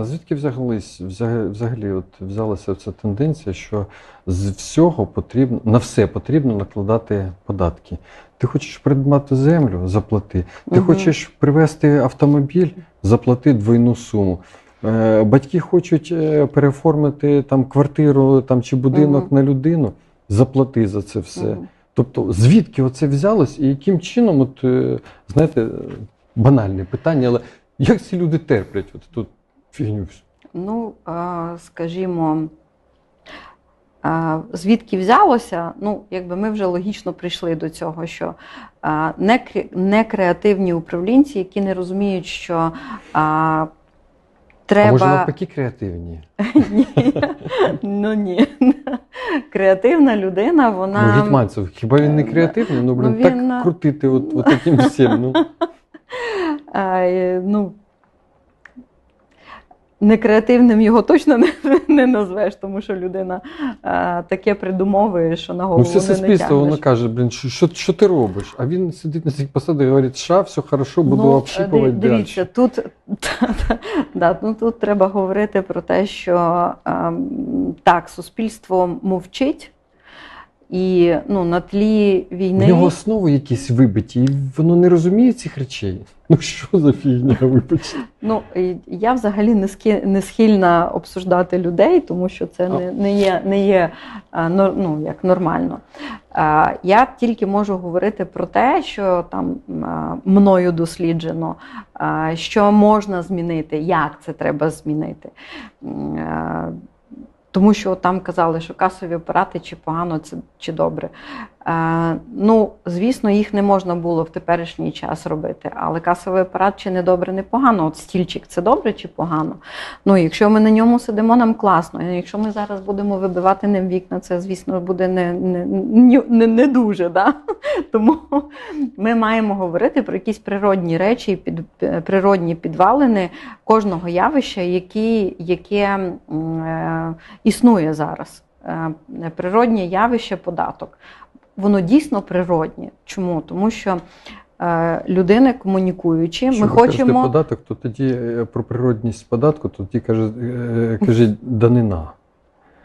а звідки взялись, взагалі, взагалі от взялася ця тенденція, що з всього потрібно на все потрібно накладати податки? Ти хочеш придбати землю, заплати. Ти Мгм. хочеш привезти автомобіль, заплати двойну суму. Е, Батьки хочуть е, переоформити там квартиру там, чи будинок Мгм. на людину, заплати за це все. Мгм. Тобто, звідки оце взялось і яким чином, от, е, знаєте, банальне питання, але як ці люди терплять от тут фігню? Ну, скажімо, звідки взялося? Ну, якби ми вже логічно прийшли до цього, що а, не, креативні управлінці, які не розуміють, що треба. А може навпаки креативні? Ні. Ну ні. Креативна людина, вона. Ну, Гетьманцев, хіба він не Е, креативний? Ну, блин, ну, він, так крутити от, от таким всім. Ну. е, ну, Некреативним його точно не, не назвеш, тому що людина а, таке придумовує, що на Ну, голову все не суспільство, воно каже, блін, що, що, що ти робиш? А він сидить на цих посадах і говорить, ша, все хорошо, буду ну, общипувати диві- Дивіться, тут, да, ну, тут треба говорити про те, що а, так, суспільство мовчить, і ну, на тлі війни. В нього основи якісь вибиті, і воно не розуміє цих речей. Ну що за фігня, вибачте? Ну, я взагалі не, схильна обсуждати людей, тому що це не, не є, не є ну, як нормально. Я тільки можу говорити про те, що там мною досліджено, що можна змінити, як це треба змінити. Тому що там казали, що касові апарати чи погано, це чи добре. Е, ну, звісно, їх не можна було в теперішній час робити, але касовий апарат чи не добре, не погано. От стільчик це добре чи погано. Ну, якщо ми на ньому сидимо, нам класно. Якщо ми зараз будемо вибивати ним вікна, це, звісно, буде не, не, не, не, дуже. Да? Тому ми маємо говорити про якісь природні речі, під, природні підвалини кожного явища, які, яке е, існує зараз. Е, Природнє явище податок. Воно дійсно природнє. Чому? Тому що е, людини комунікуючи, Якщо ми хочемо. податок, то тоді е, про природність податку, то тоді каже, е, кажіть данина.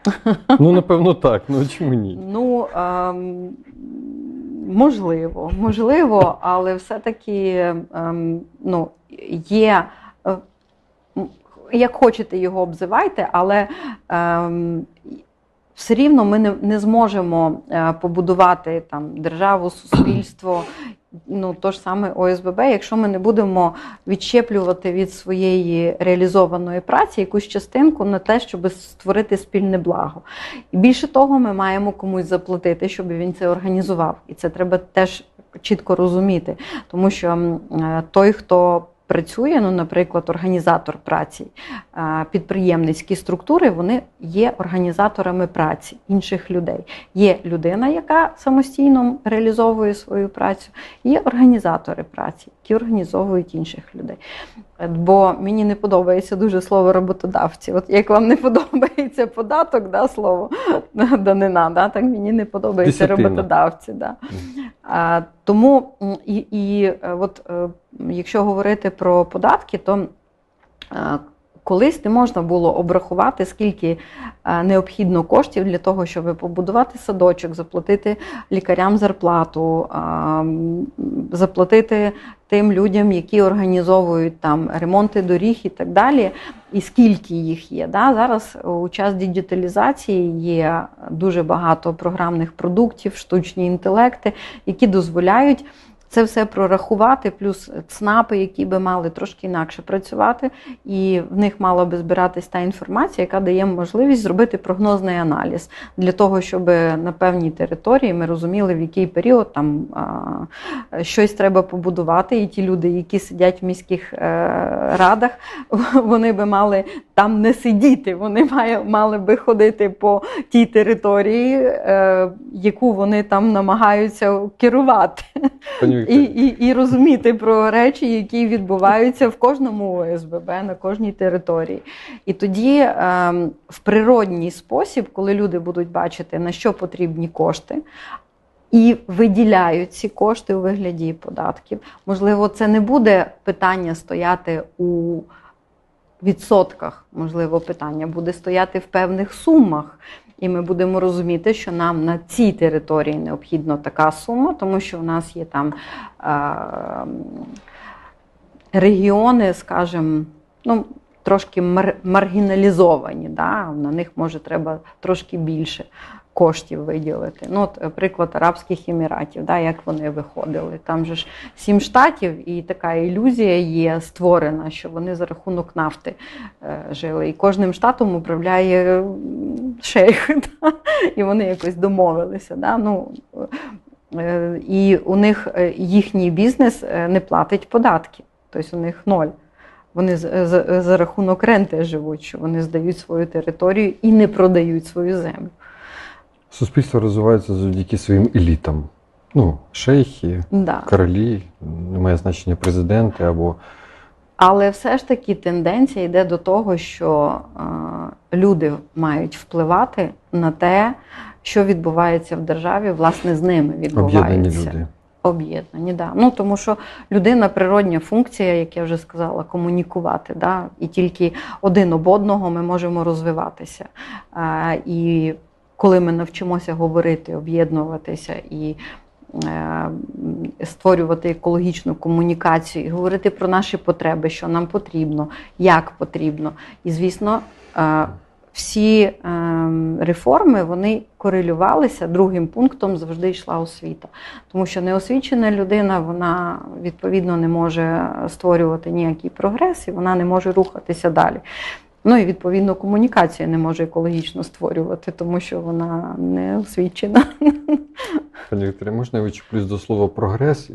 Ну, напевно, так. Ну чому ні? Ну, ем, можливо, можливо, але все-таки ем, ну, є. Як хочете його обзивайте, але ем, все рівно ми не, не зможемо е, побудувати там державу, суспільство, ну то ж саме ОСББ, якщо ми не будемо відщеплювати від своєї реалізованої праці якусь частинку на те, щоб створити спільне благо. І більше того, ми маємо комусь заплатити, щоб він це організував. І це треба теж чітко розуміти, тому що е, той, хто працює, ну, наприклад, організатор праці, е, підприємницькі структури, вони є організаторами праці інших людей. Є людина, яка самостійно реалізовує свою працю, є організатори праці, які організовують інших людей. Е, Бо мені не подобається дуже слово роботодавці. От як вам не подобається податок, да, слово данина, да, так мені не подобається Десятина. роботодавці. Да. Тому і, і е, от, е, якщо говорити про податки, то е, колись не можна було обрахувати, скільки е, необхідно коштів для того, щоб побудувати садочок, заплатити лікарям зарплату, заплатити тим людям, які організовують там ремонти доріг і так далі, і скільки їх є. Да? Зараз у час діджиталізації є дуже багато програмних продуктів, штучні інтелекти, які дозволяють. Це все прорахувати, плюс ЦНАПи, які би мали трошки інакше працювати, і в них мала би збиратись та інформація, яка дає можливість зробити прогнозний аналіз для того, щоб на певній території ми розуміли, в який період там щось треба побудувати. І ті люди, які сидять в міських е, радах, вони би мали там не сидіти, вони мали би ходити по тій території, е, яку вони там намагаються керувати. Пані І, і, і розуміти про речі, які відбуваються в кожному ОСББ на кожній території. І тоді ем, в природній спосіб, коли люди будуть бачити, на що потрібні кошти. І виділяють ці кошти у вигляді податків. Можливо, це не буде питання стояти у відсотках, можливо, питання буде стояти в певних сумах. І ми будемо розуміти, що нам на цій території необхідна така сума, тому що у нас є там регіони, скажімо, ну, трошки мар- маргіналізовані. Да? На них може треба трошки більше коштів виділити. Ну, от, е, приклад Арабських Еміратів, да, як вони виходили. Там же ж сім штатів, і така ілюзія є створена, що вони за рахунок нафти е, жили. І кожним штатом управляє шейх. Да? І вони якось домовилися. Да? Ну, е, і у них е, їхній бізнес е, не платить податки. Тобто у них ноль. Вони з- за, за рахунок ренти живуть, що вони здають свою територію і не продають свою землю. Суспільство розвивається завдяки своїм елітам. Ну, шейхи, Да. королі, немає значення президенти або Але все ж таки тенденція йде до того, що е, люди мають впливати на те, що відбувається в державі, власне, з ними відбувається. об'єднані люди. Об'єднані, да. Ну тому що людина природня функція, як я вже сказала, комунікувати. Да? І тільки один об одного ми можемо розвиватися. А, і коли ми навчимося говорити, об'єднуватися і е, створювати екологічну комунікацію, і говорити про наші потреби, що нам потрібно, як потрібно. І, звісно, е, всі е, реформи вони корелювалися. Другим пунктом завжди йшла освіта. Тому що неосвічена людина, вона відповідно не може створювати ніякий прогрес і вона не може рухатися далі. Ну і відповідно комунікація не може екологічно створювати, тому що вона не освічена. Пані Вікторія, можна я вичіплюсь до слова прогрес?